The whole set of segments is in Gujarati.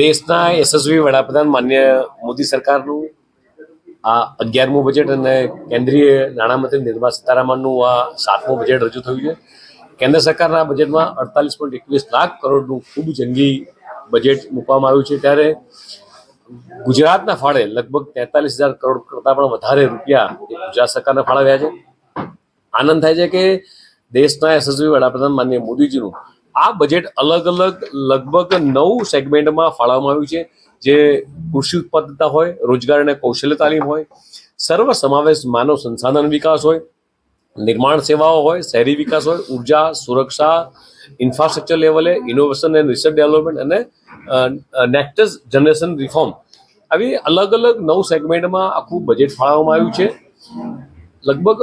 દેશના યશસ્વી વડાપ્રધાન માન્ય મોદી સરકારનું આ અગિયારમું બજેટ અને કેન્દ્રીય નાણામંત્રી નિર્મલા સીતારામનનું આ સાતમું બજેટ રજૂ થયું છે. કેન્દ્ર સરકારના બજેટમાં અડતાલીસ પોઈન્ટ એકવીસ લાખ કરોડનું ખૂબ જંગી બજેટ મૂકવામાં આવ્યું છે. ત્યારે ગુજરાતના ફાળે લગભગ તેતાલીસ હજાર કરોડ કરતાં પણ વધારે રૂપિયા ગુજરાત સરકારને ફાળવ્યા છે. આનંદ થાય છે કે દેશના યશસ્વી વડાપ્રધાન માન્ય મોદીજીનું આ બજેટ અલગ અલગ લગભગ નવ સેગમેન્ટમાં ફાળવવામાં આવ્યું છે, જે કૃષિ ઉત્પાદકતા હોય, રોજગાર અને કૌશલ્ય તાલીમ હોય, સર્વ સમાવેશ માનવ સંસાધન વિકાસ હોય, નિર્માણ સેવાઓ હોય, શહેરી વિકાસ હોય, ઊર્જા, સુરક્ષા ઇન્ફ્રાસ્ટ્રક્ચર લેવલે ઇનોવેશન એન્ડ રિસર્ચ ડેવલપમેન્ટ અને નેક્સ્ટ જનરેશન રિફોર્મ આવી અલગ અલગ નવ સેગમેન્ટમાં આખું બજેટ ફાળવવામાં આવ્યું છે. લગભગ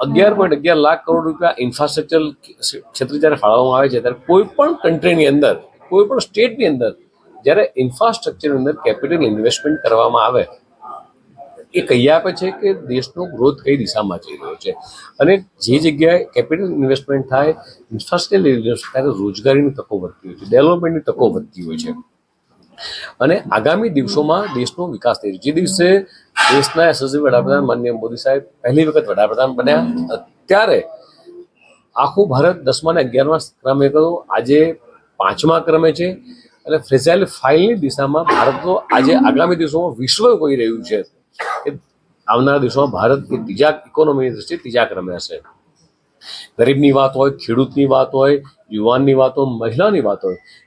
અગિયાર પોઈન્ટ અગિયાર લાખ કરોડ રૂપિયા ઇન્ફ્રાસ્ટ્રક્ચર ક્ષેત્રે જ્યારે ફાળવવામાં આવે છે ત્યારે કોઈ પણ કન્ટ્રીની અંદર કોઈ પણ સ્ટેટની અંદર જ્યારે ઇન્ફ્રાસ્ટ્રક્ચરની અંદર કેપિટલ ઇન્વેસ્ટમેન્ટ કરવામાં આવે એ કહી આપે છે કે દેશનો ગ્રોથ કઈ દિશામાં જઈ રહ્યો છે. અને જે જગ્યાએ કેપિટલ ઇન્વેસ્ટમેન્ટ થાય ઇન્ફ્રાસ્ટ્રક્ચર ઇન્વેસ્ટ થાય રોજગારીની તકો વધતી હોય છે ડેવલપમેન્ટની તકો વધતી હોય છે. અને આગામી દિવસોમાં દેશનો વિકાસ થઈ રહ્યો. જે દિવસે દેશના યશસ્વી વડાપ્રધાન માનનીય મોદી સાહેબ પહેલી વખત વડાપ્રધાન બન્યા ત્યારે આખું ભારત દસમા ને અગિયારમા ક્રમે હતું આજે પાંચમા ક્રમે છે અને ફ્રેજાઇલ ફાઇલની દિશામાં ભારત તો આજે આગામી દિવસોમાં વિશ્વ કહી રહ્યું છે કે આવનારા દિવસોમાં ભારત એ ત્રીજા ઇકોનોમીની દ્રષ્ટિએ ત્રીજા ક્રમે હશે. ગરીબની વાત હોય, ખેડૂતની વાત હોય યુવાનની વાત, મહિલાની વાત,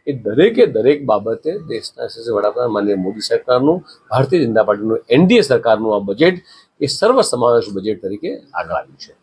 એ દરેકે દરેક બાબતે દેશના વડાપ્રધાન માનનીય મોદી સરકારનું, ભારતીય જનતા પાર્ટીનું એનડીએ સરકારનું આ બજેટ એ સર્વસમાવેશ બજેટ તરીકે આગળ આવ્યું છે.